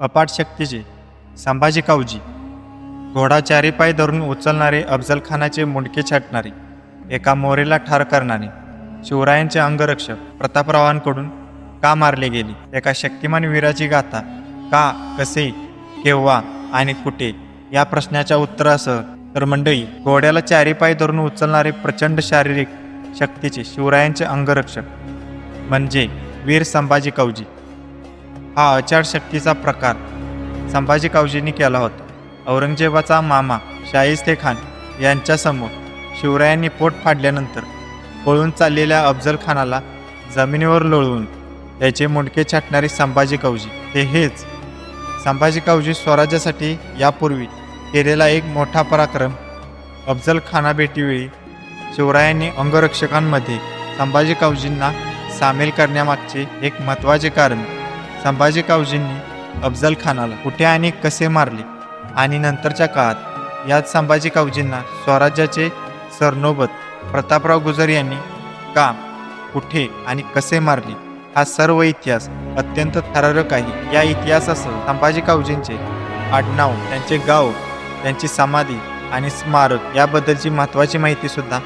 अपाट शक्तीचे संभाजी काऊजी घोडा चारी पाय धरून उचलणारे अफजलखानाचे मुंडके छाटणारे एका मोरेला ठार करणारे शिवरायांचे अंगरक्षक प्रतापरावांकडून का मारले गेले? एका शक्तिमान वीराची गाथा का कसे केव्हा आणि कुठे? या प्रश्नाच्या उत्तरासह तर मंडळी घोड्याला चारी पाय धरून उचलणारे प्रचंड शारीरिक शक्तीचे शिवरायांचे अंगरक्षक म्हणजे वीर संभाजी कौजी हा आचारशक्तीचा प्रकार संभाजी कावजींनी केला होता. औरंगजेबाचा मामा शाहिस्ते खान यांच्यासमोर शिवरायांनी पोट फाडल्यानंतर पळून चाललेल्या अफजल खानाला जमिनीवर लोळवून त्याचे मुंडके छाटणारे संभाजी कावजी ते हेच. संभाजी कावजी स्वराज्यासाठी यापूर्वी केलेला एक मोठा पराक्रम अफजल खाना भेटीवेळी शिवरायांनी अंगरक्षकांमध्ये संभाजी कावजींना सामील करण्यामागचे एक महत्त्वाचे कारण संभाजी कावजींनी अफजल खानाला कुठे आणि कसे मारले? आणि नंतरच्या काळात याच संभाजी कावजींना स्वराज्याचे सरनोबत प्रतापराव गुजर यांनी का कुठे आणि कसे मारले? हा सर्व इतिहास अत्यंत थरारक आहे. या इतिहासासह संभाजी कावजींचे आडनाव त्यांचे गाव त्यांची समाधी आणि स्मारक याबद्दलची महत्त्वाची माहितीसुद्धा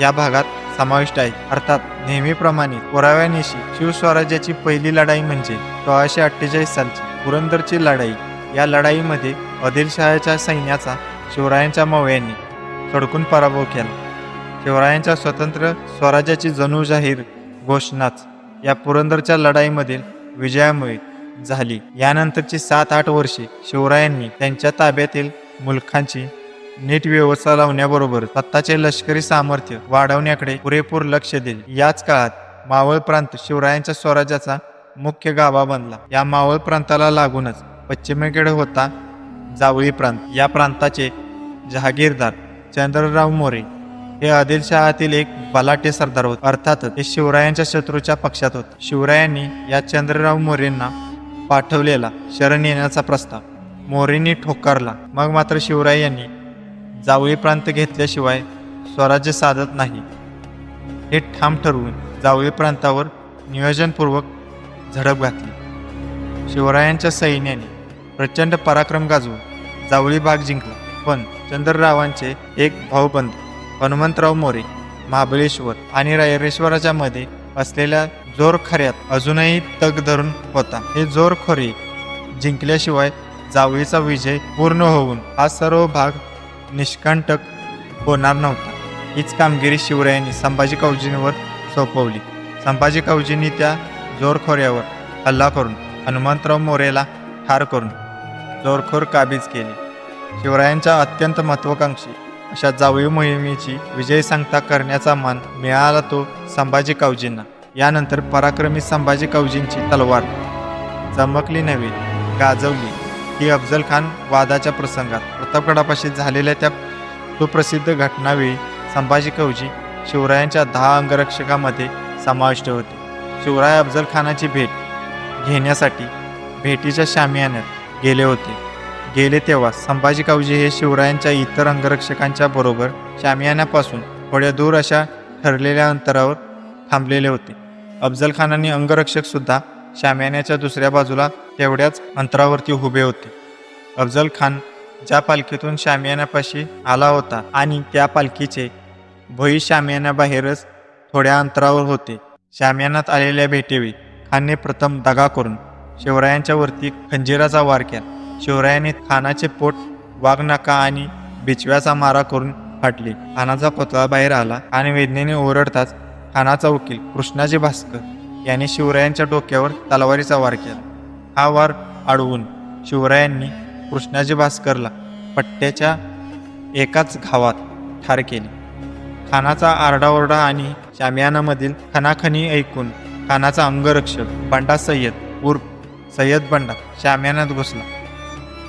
या भागात समाविष्ट आहे. अर्थात नेहमीप्रमाणे पुराव्यानिशी शिवस्वराज्याची पहिली लढाई म्हणजे सोळाशे अठ्ठेचाळीस सालची पुरंदरची लढाई. या लढाईमध्ये आदिलशहाच्या सैन्याचा शिवरायांच्या मवयांनी सडकून पराभव केला. शिवरायांच्या स्वतंत्र स्वराज्याची जणू जाहीर घोषणाच या पुरंदरच्या लढाईमधील विजयामुळे झाली. यानंतरची सात आठ वर्षे शिवरायांनी त्यांच्या ताब्यातील मुलखांची नीट व्यवस्था लावण्याबरोबर स्वतःचे लष्करी सामर्थ्य वाढवण्याकडे पुरेपूर लक्ष दिले याच काळात मावळ प्रांत शिवरायांच्या स्वराज्याचा मुख्य गाभा बनला. या मावळ प्रांताला लागूनच पश्चिमेकडे होता जावळी प्रांत. या प्रांताचे जहागीरदार चंद्रराव मोरे हे आदिलशहातील एक बलाटे सरदार होते. अर्थातच हे शिवरायांच्या शत्रूच्या पक्षात होते. शिवरायांनी या चंद्रराव मोरेंना पाठवलेला शरण येण्याचा प्रस्ताव मोरेंनी ठोकारला. मग मात्र शिवराय यांनी जावळी प्रांत घेतल्याशिवाय स्वराज्य साधत नाही. हे ठाम ठरवून जावळी प्रांतावर नियोजनपूर्वक झडप घातली. शिवरायांच्या सैन्याने प्रचंड पराक्रम गाजवून जावळी भाग जिंकला. पण चंद्ररावांचे एक भाऊबंद हनुमंतराव मोरे महाबळेश्वर आणि रायरेश्वराच्या मध्ये असलेल्या जोरखऱ्यात अजूनही तग धरून होता. हे जोरखोरे जिंकल्याशिवाय जावळीचा विजय पूर्ण होऊन हा सर्व भाग निष्कंटक होणार नव्हता. हीच कामगिरी शिवरायांनी संभाजी कावजींवर सोपवली. संभाजी कावजींनी त्या जोरखोऱ्यावर हल्ला करून हनुमंतराव मोरेला ठार करून जोरखोर काबीज केले. शिवरायांच्या अत्यंत महत्वाकांक्षी अशा जावळी मोहिमेची विजय सांगता करण्याचा मान मिळाला तो संभाजी कावजींना. यानंतर पराक्रमी संभाजी कावजींची तलवार चमकली नव्हे गाजवली. ही अफजल खान वादाच्या प्रसंगात प्रतापगडापाशी झालेल्या त्या सुप्रसिद्ध घटनावेळी संभाजी कवजी शिवरायांच्या दहा अंगरक्षकामध्ये समाविष्ट होते. शिवराय अफजल खानाची भेट घेण्यासाठी भेटीच्या शामियान्यात गेले होते. गेले तेव्हा संभाजी कावजी हे शिवरायांच्या इतर अंगरक्षकांच्या बरोबर शामियान्यापासून थोड्या दूर अशा ठरलेल्या अंतरावर थांबलेले होते. अफजल खानाने अंगरक्षकसुद्धा सुद्धा शामियान्याच्या दुसऱ्या बाजूला तेवढ्याच अंतरावरती उभे होते. अफजल खान ज्या पालखीतून शामियानापाशी आला होता आणि त्या पालखीचे भोई शामियानाबाहेरच थोड्या अंतरावर होते. शामियानात आलेल्या भेटेवेळी खानने प्रथम दगा करून शिवरायांच्या वरती खंजिराचा वार केला. शिवरायाने खानाचे पोट वाघनाका आणि बिचव्याचा मारा करून फाटले. खानाचा पुतळा बाहेर आला आणि वेदनेने ओरडताच खानाचा वकील कृष्णाजी भास्कर याने शिवरायांच्या डोक्यावर तलवारीचा वार केला. हा वार अडवून शिवरायांनी कृष्णाजी भास्करला पट्ट्याच्या एकाच घावात ठार केले. खानाचा आरडाओरडा आणि शामियानामधील खनाखनी ऐकून खानाचा अंगरक्षक बंडा सय्यद उर्फ सय्यद बंडा शामियानात घुसला.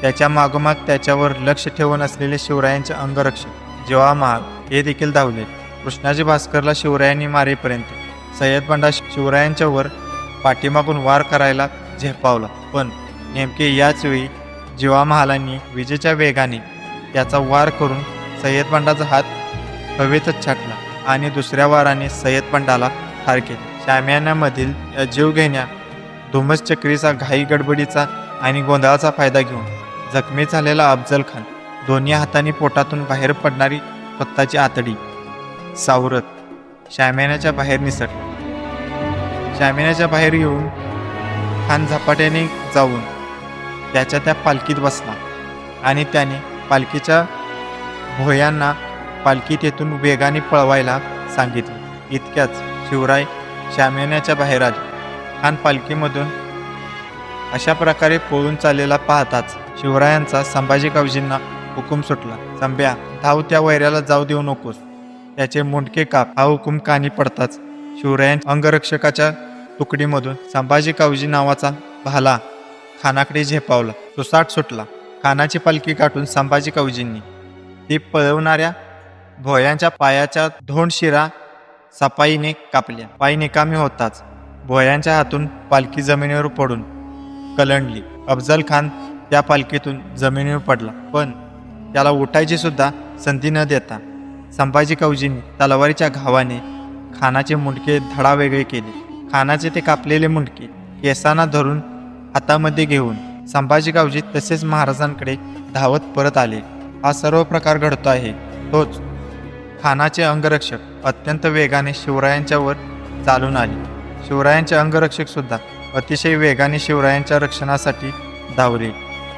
त्याच्या मागोमाग त्याच्यावर लक्ष ठेवून असलेले शिवरायांचे अंगरक्षक जेव्हा महाग हे देखील धावले. कृष्णाजी भास्करला शिवरायांनी मारेपर्यंत सय्यदपंडा शिवरायांच्यावर शिवरायांच्या वर पाठीमागून वार करायला झेपावला. पण नेमके याच वेळी जिवा महालांनी विजेच्या वेगाने त्याचा वार करून सय्यदपंडाचा हात हवेतच छाटला आणि दुसऱ्या वाराने सय्यदपंडाला ठार केले. शामियानामधील या जीवघेण्या धुमस चक्रीचा घाई गडबडीचा आणि गोंधळाचा फायदा घेऊन जखमी झालेला अफजल खान दोन्ही हातांनी पोटातून बाहेर पडणारी स्वतःची आतडी सावरत शामियानाच्या बाहेर निसटला. जामिनाच्या बाहेर येऊन खान झपाट्याने जाऊन त्याच्या त्या पालखीत बसला आणि त्याने पालखीच्या भोयांना पालखी तेथून वेगाने पळवायला सांगितले. इतक्याच शिवराय शामियानाच्या बाहेर आले. खान पालखीमधून अशा प्रकारे पळून चाललेला पाहताच शिवरायांचा संभाजी गावजींना हुकूम सुटला. संभ्या धाव त्या वैऱ्याला जाऊ देऊ नकोस. त्याचे मुंडके काप. हा हुकूम कानी पडताच शिवरायां अंगरक्षकाच्या तुकडीमधून संभाजी कावजी नावाचा भाला खानाकडे झेपावला. सुसाट सुटला. खानाची पालखी गाठून संभाजी कावजींनी ती पळवणाऱ्या भोयांच्या पायाच्या धोंड शिरा सपाईने कापल्या. पाय निकामी होताच भोयांच्या हातून पालखी जमिनीवर पडून कलंडली. अफजल खान त्या पालखीतून जमिनीवर पडला. पण त्याला उठायची सुद्धा संधी न देता संभाजी कवजींनी तलवारीच्या घावाने खानाचे मुंडके धडा वेगळे केले. खानाचे ते कापलेले मुंडके केसांना धरून हातामध्ये घेऊन संभाजी गावजी तसेच महाराजांकडे धावत परत आले. हा सर्व प्रकार घडतो आहे. तोच खानाचे अंगरक्षक अत्यंत वेगाने शिवरायांच्यावर चालून आले. शिवरायांचे अंगरक्षक सुद्धा अतिशय वेगाने शिवरायांच्या रक्षणासाठी धावले.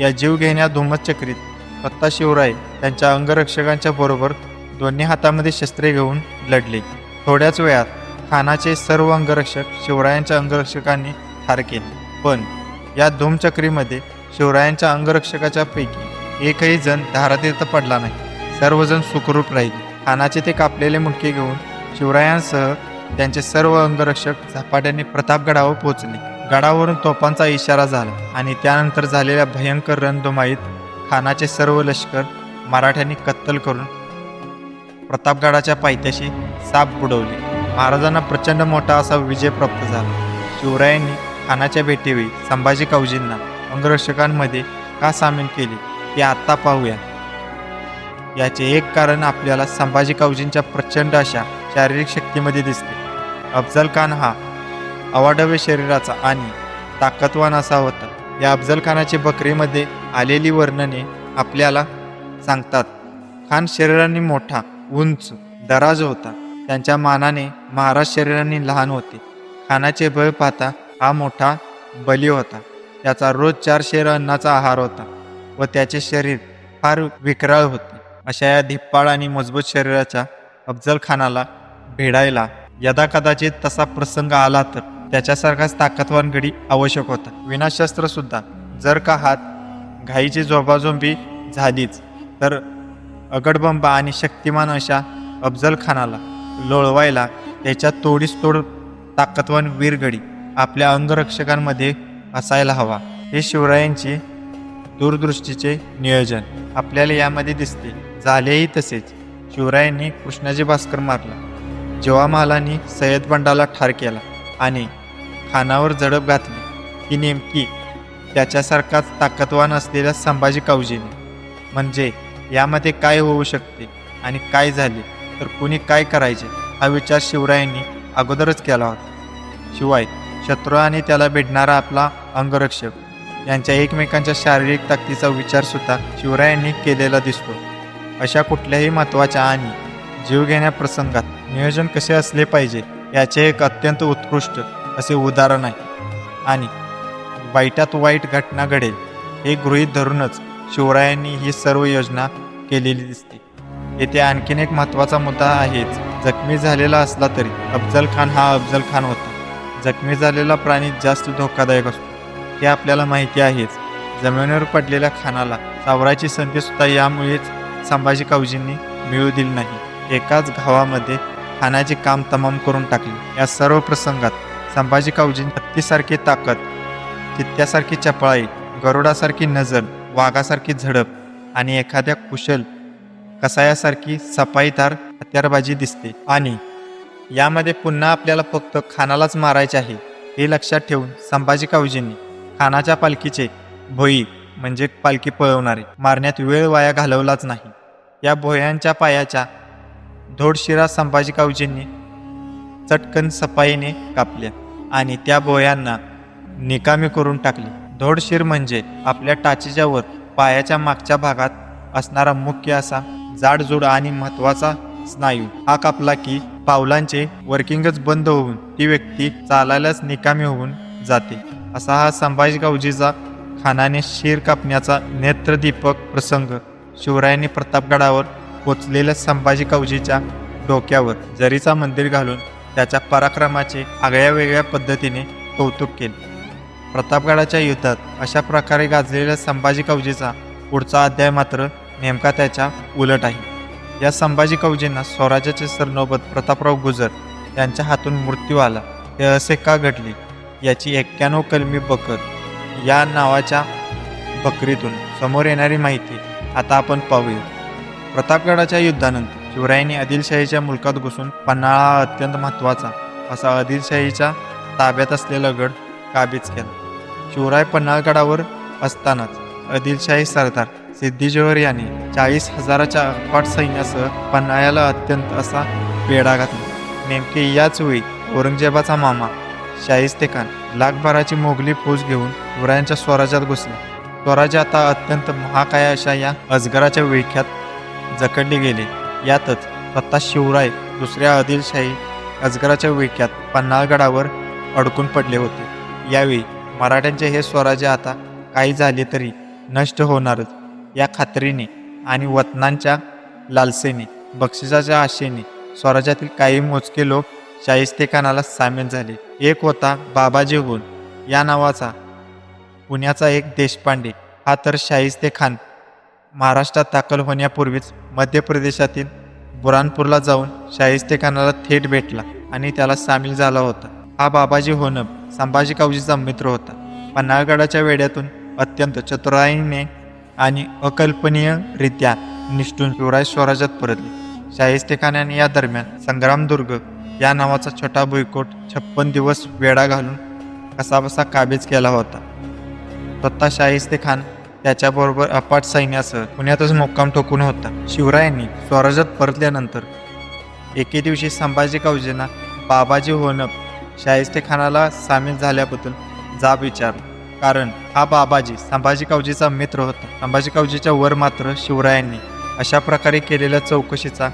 या जीवघेण्या धुमचक्रीत स्वतः शिवराय त्यांच्या अंगरक्षकांच्या बरोबर दोन्ही हातामध्ये शस्त्रे घेऊन लढले. थोड्याच वेळात खानाचे सर्व अंगरक्षक शिवरायांच्या अंगरक्षकांनी ठार केले. पण या धूमचक्रीमध्ये शिवरायांच्या अंगरक्षकाच्या पैकी एकही जण धारातीर्थ पडला नाही. सर्वजण सुखरूप राहिले. खानाचे ते कापलेले मुंडके घेऊन शिवरायांसह त्यांचे सर्व अंगरक्षक झपाट्याने प्रतापगडावर पोहोचले. गडावरून तोफांचा इशारा झाला आणि त्यानंतर झालेल्या भयंकर रणधुमाईत खानाचे सर्व लष्कर मराठ्यांनी कत्तल करून प्रतापगडाच्या पायथ्याशी साप बुडवली. महाराजांना प्रचंड मोठा असा विजय प्राप्त झाला. शिवरायांनी खानाच्या भेटीवेळी संभाजी कवजींना अंगरक्षकांमध्ये का सामील केले ते आत्ता पाहूया. याचे एक कारण आपल्याला संभाजी कवजींच्या प्रचंड अशा शारीरिक शक्तीमध्ये दिसते. अफजल खान हा अवाढव्य शरीराचा आणि ताकदवान असा होता. या अफजल खानाची बकरीमध्ये आलेली वर्णने आपल्याला सांगतात खान शरीराने मोठा उंच दराज होता. त्यांच्या मानाने महाराज शरीराने लहान होते. खानाचे बळ पाहता हा मोठा बली होता. त्याचा रोज चार शेर अन्नाचा आहार होता व त्याचे शरीर फार विकराळ होते. अशा या धिप्पाळ आणि मजबूत शरीराच्या अफजल खानाला भेडायला यदा कदाचित तसा प्रसंग आला तर त्याच्यासारखाच ताकदवान गडी आवश्यक होता. विनाशस्त्र सुद्धा जर का हात घाईची झोबाझोंबी झालीच तर अगडबंबा आणि शक्तिमान अशा अफजल खानाला लोळवायला त्याच्या तोडीस तोड ताकदवान वीरगडी आपल्या अंगरक्षकांमध्ये असायला हवा. हे शिवरायांची दूरदृष्टीचे नियोजन आपल्याला यामध्ये दिसते. झालेही तसेच. शिवरायांनी कृष्णाजी भास्कर मारला. जेव्हा महालांनी सय्यद बंडाला ठार केला आणि खानावर झडप घातली. की नेमकी त्याच्यासारखाच ताकदवान असलेल्या संभाजी कावजीने. म्हणजे यामध्ये काय होऊ शकते आणि काय झाले तर कुणी काय करायचे हा विचार शिवरायांनी अगोदरच केला होता. शिवाय शत्रू आणि त्याला भेटणारा आपला अंगरक्षक यांच्या एकमेकांच्या शारीरिक ताकदीचा विचारसुद्धा शिवरायांनी केलेला दिसतो. अशा कुठल्याही महत्त्वाच्या आणि जीवघेण्या प्रसंगात नियोजन कसे असले पाहिजे याचे एक अत्यंत उत्कृष्ट असे उदाहरण आहे. आणि वाईटात वाईट घटना घडेल हे गृहीत धरूनच शिवरायांनी ही सर्व योजना केलेली दिसते. येथे आणखीन एक महत्त्वाचा मुद्दा आहेच. जखमी झालेला असला तरी अफजल खान हा अफजल खान होता. जखमी झालेला प्राणी जास्त धोकादायक असतो. हे आपल्याला माहिती आहेच. जमिनीवर पडलेल्या खानाला सावरायची संधी सुद्धा यामुळेच संभाजी कावजींनी मिळू दिली नाही. एकाच घावामध्ये खानाचे काम तमाम करून टाकले. या सर्व प्रसंगात संभाजी कावजी हत्तीसारखी ताकद चित्त्यासारखी चपळाई गरुडासारखी नजर वाघासारखी झडप आणि एखाद्या कुशल कसायासारखी सफाईदार हत्यारबाजी दिसते. आणि यामध्ये पुन्हा आपल्याला फक्त खानालाच मारायचे आहे हे लक्षात ठेवून संभाजी कावजींनी खानाच्या पालखीचे भोई म्हणजे पालखी पळवणारे मारण्यात वेळ वाया घालवलाच नाही. या भोयांच्या पायाच्या धोडशिरा संभाजी कावजींनी चटकन सफाईने कापल्या आणि त्या भोयांना निकामी करून टाकले. धोडशीर म्हणजे आपल्या टाचेच्यावर पायाच्या मागच्या भागात असणारा मुख्य असा जाडजूड आणि महत्त्वाचा स्नायू हा कापला की पावलांचे वर्किंगच बंद होऊन ती व्यक्ती चालायलाच निकामी होऊन जाते. असा हा संभाजी गावजीचा खानाने शिर कापण्याचा नेत्रदीपक प्रसंग शिवरायांनी प्रतापगडावर पोचलेल्या संभाजी कावजीच्या डोक्यावर जरीचा मंदिर घालून त्याच्या पराक्रमाचे आगळ्या वेगळ्या पद्धतीने कौतुक केले. प्रतापगडाच्या युद्धात अशा प्रकारे गाजलेल्या संभाजी कवजीचा पुढचा अध्याय मात्र नेमका त्याच्या उलट आहे. या संभाजी कवजींना स्वराज्याचे सरनोबत प्रतापराव गुजर यांच्या हातून मृत्यू आला. हे असे का घडले? याची एक्क्याण्णव कलमी बकर या नावाच्या बकरीतून समोर येणारी माहिती आता आपण पाहूया. प्रतापगडाच्या युद्धानंतर शिवरायांनी आदिलशाहीच्या मुलकात घुसून पन्हाळा अत्यंत महत्त्वाचा असा आदिलशाहीच्या ताब्यात असलेला गड काबीज केला. शिवराय पन्हाळगडावर असतानाच आदिलशाही सरदार सिद्धी यांनी चाळीस हजाराच्या अफाट सैन्यासह पन्हाळ्याला अत्यंत असा वेढा घातला. नेमके याच वेळी औरंगजेबाचा मामा शाहिस्ते खान लाखभराची मोगली फौज घेऊन शिवरायांच्या स्वराज्यात घुसला. स्वराज्य आता अत्यंत महाकाय अशा या अजगराच्या विळख्यात जकडले गेले. यातच स्वतः शिवराय दुसऱ्या आदिलशाही अजगराच्या विळख्यात पन्हाळगडावर अडकून पडले होते. यावेळी मराठ्यांचे हे स्वराज्य आता काही झाले तरी नष्ट होणारच या खात्रीने आणि वतनांच्या लालसेने बक्षिसाच्या आशेने स्वराज्यातील काही मोजके लोक शाहिस्तेखानाला सामील झाले. एक होता बाबाजी गुल या नावाचा पुण्याचा एक देशपांडे. हा तर शाहिस्ते खान महाराष्ट्रात दाखल होण्यापूर्वीच मध्य प्रदेशातील बुरानपूरला जाऊन शाहिस्तेखानाला थेट भेटला आणि त्याला सामील झाला होता. हा बाबाजी होनब संभाजी कावजीचा मित्र होता. पन्हाळगडाच्या वेड्यातून अत्यंत चतुराईने आणि अकल्पनीयरित्या निष्ठून शिवराज स्वराज्यात परतले. शाहिस्ते खानाने या दरम्यान संग्रामदुर्ग या नावाचा छोटा भुईकोट छप्पन दिवस वेढा घालून कसाबसा काबीज केला होता. स्वतः शाहिस्ते खान त्याच्याबरोबर अपाट सैन्यासह पुण्यातच मुक्काम ठोकून होता. शिवरायांनी स्वराज्यात परतल्यानंतर एके दिवशी संभाजी कावजेंना बाबाजी होणं शाहिस्तेखानाला सामील झाल्याबद्दल जाब विचार कारण हा बाबाजी संभाजी कावजीचा मित्र होता. संभाजी कावजीच्या वर मात्र शिवरायांनी अशा प्रकारे केलेल्या चौकशीचा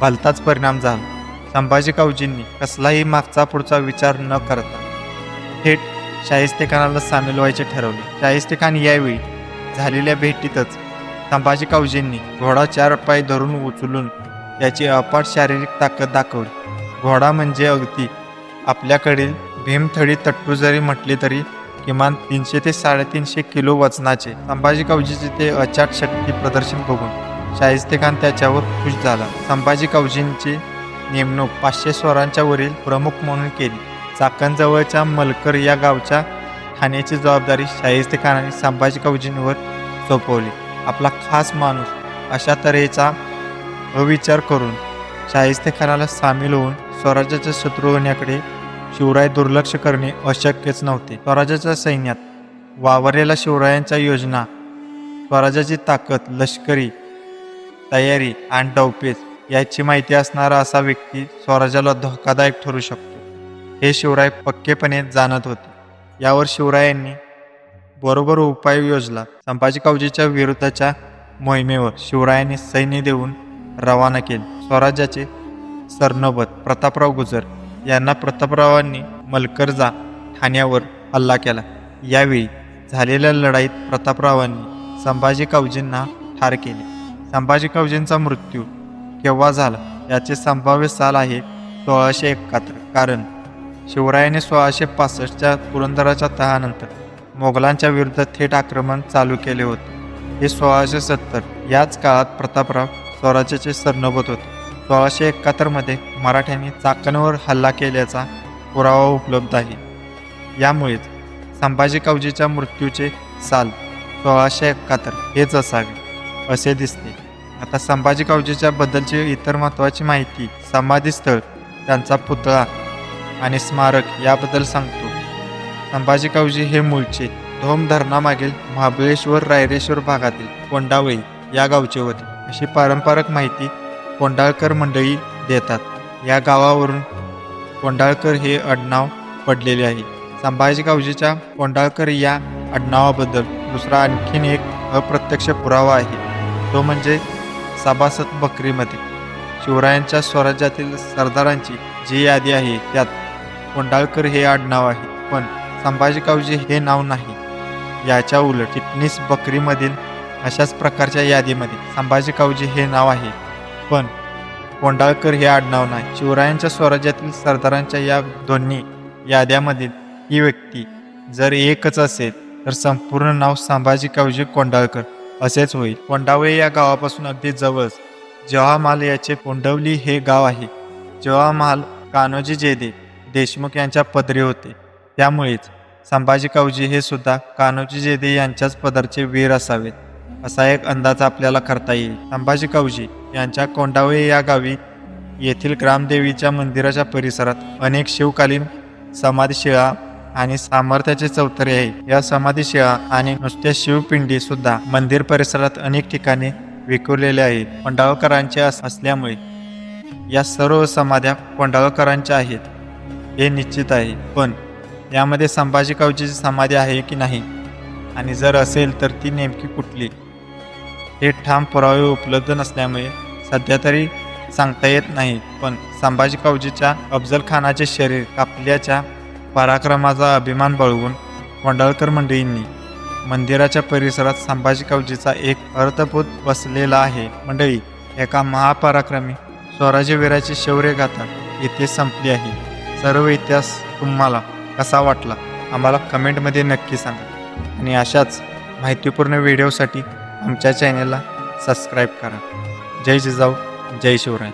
भलताच परिणाम झाला. संभाजी कावजींनी कसलाही मागचा पुढचा विचार न करता थेट शाहिस्तेखानाला सामील व्हायचे ठरवले. शाहिस्तेखान यावेळी झालेल्या भेटीतच संभाजी कावजींनी घोडा चार पाय धरून उचलून त्याची अपाट शारीरिक ताकद दाखवली. घोडा म्हणजे अगदी आपल्याकडील भीमथडी तट्टू जरी म्हटले तरी किमान तीनशे ते साडेतीनशे किलो वजनाचे. संभाजी कवजीचे ते अचाट शक्ती प्रदर्शन बघून शाहिस्ते खान त्याच्यावर खुश झाला. संभाजी कवजींची नेमणूक पाचशे स्वरांच्या वरील प्रमुख म्हणून केली. चाकणजवळच्या मलकर या गावच्या ठाण्याची जबाबदारी शाहिस्ते खानाने संभाजी कवजींवर सोपवली. आपला खास माणूस अशा तऱ्हेचा अविचार करून शाहिस्ते खानाला सामील होऊन स्वराज्याच्या शत्रू होण्याकडे शिवराय दुर्लक्ष करणे अशक्यच नव्हते. स्वराज्याच्या सैन्यात वावरलेला शिवरायांच्या योजना स्वराज्याची ताकद लष्करी तयारी आणि डौपेच याची माहिती असणारा असा व्यक्ती स्वराज्याला धोकादायक ठरू शकतो. हे शिवराय पक्केपणे जाणत होते. यावर शिवरायांनी बरोबर उपाय योजला. संभाजी कावजीच्या विरुद्धच्या मोहिमेवर शिवरायांनी सैन्य देऊन रवाना केले. स्वराज्याचे सरनोबत प्रतापराव गुजर यांना प्रतापरावांनी मलकरजा ठाण्यावर हल्ला केला. यावेळी झालेल्या लढाईत प्रतापरावांनी संभाजी कावजींना ठार केले. संभाजी कावजींचा मृत्यू केव्हा झाला? याचे संभाव्य साल आहे सोळाशे एकाहत्तर. कारण शिवरायाने सोळाशे पासष्टच्या पुरंदराच्या तहानंतर मोगलांच्या विरुद्ध थेट आक्रमण चालू केले होते. हे सोळाशे सत्तर याच काळात प्रतापराव स्वराज्याचे सरनोबत होते. सोळाशे एकाहत्तरमध्ये मराठ्यांनी चाकणवर हल्ला केल्याचा पुरावा उपलब्ध आहे. यामुळेच संभाजी कावजीच्या मृत्यूचे साल सोळाशे एकाहत्तर हेच असावे असे दिसते. आता संभाजी कावजीच्या बद्दलची इतर महत्त्वाची माहिती समाधीस्थळ त्यांचा पुतळा आणि स्मारक याबद्दल सांगतो. संभाजी कावजी हे मूळचे धोम धरणामागील महाबळेश्वर रायरेश्वर भागातील कोंडावळी या गावचे होते. अशी पारंपरिक माहिती कोंडाळकर मंडळी देतात. या गावावरून कोंडाळकर हे आडनाव पडलेले आहे. संभाजी गावजीच्या कोंडाळकर या आडनावाबद्दल दुसरा आणखीन एक अप्रत्यक्ष पुरावा आहे. तो म्हणजे सभासद बकरीमध्ये. शिवरायांच्या स्वराज्यातील सरदारांची जी यादी आहे त्यात कोंडाळकर हे आडनाव आहे. पण संभाजी गावजी हे नाव नाही. याच्या उलट चिटणीस बकरीमधील अशाच प्रकारच्या यादीमध्ये संभाजी गावजी हे नाव आहे. पण कोंडाळकर हे आडनाव नाही. शिवरायांच्या स्वराज्यातील सरदारांच्या या दोन्ही याद्यामधील ही व्यक्ती जर एकच असेल तर संपूर्ण नाव संभाजी कावजी कोंडाळकर असेच होईल. कोंडावळे या गावापासून अगदी जवळच जवाहमाल याचे कोंडवली हे गाव आहे. जवाहमाल कान्होजी जेदे देशमुख यांच्या पदरी होते. त्यामुळेच संभाजी कावजी हे सुद्धा कान्होजी जेदे यांच्याच पदरचे वीर असावेत. असा एक अंदाज आपल्याला करता येईल. संभाजी कावजी यांच्या कोंडावे या गावी येथील ग्रामदेवीच्या मंदिराच्या परिसरात अनेक शिवकालीन समाधीशिळा आणि सामर्थ्याचे चौथरे आहे. या समाधीशिळा आणि नुसत्या शिवपिंडी सुद्धा मंदिर परिसरात अनेक ठिकाणी विखुरलेले आहेत. कोंडाळकरांच्या असल्यामुळे या सर्व समाध्या कोंडाळकरांच्या आहेत हे निश्चित आहे. पण यामध्ये संभाजी कावजीची समाधी आहे की नाही? आणि जर असेल तर ती नेमकी कुठली? हे ठाम पुरावे उपलब्ध नसल्यामुळे सध्या तरी सांगता येत नाही पण संभाजी कावजीच्या अफजल खानाचे शरीर कापल्याच्या पराक्रमाचा अभिमान बाळगून वंडळकर मंडळींनी मंदिराच्या परिसरात संभाजी कावजीचा एक अर्थपूत बसलेला आहे. मंडळी एका महापराक्रमी स्वराज्यवीराची शौर्यगाथा इथे संपली आहे. सर्व इतिहास तुम्हाला कसा वाटला? आम्हाला कमेंटमध्ये नक्की सांगा. आणि अशाच माहितीपूर्ण व्हिडिओसाठी आमच्या चॅनेलला सबस्क्राईब करा. जय जिजाऊ जय शिवराय.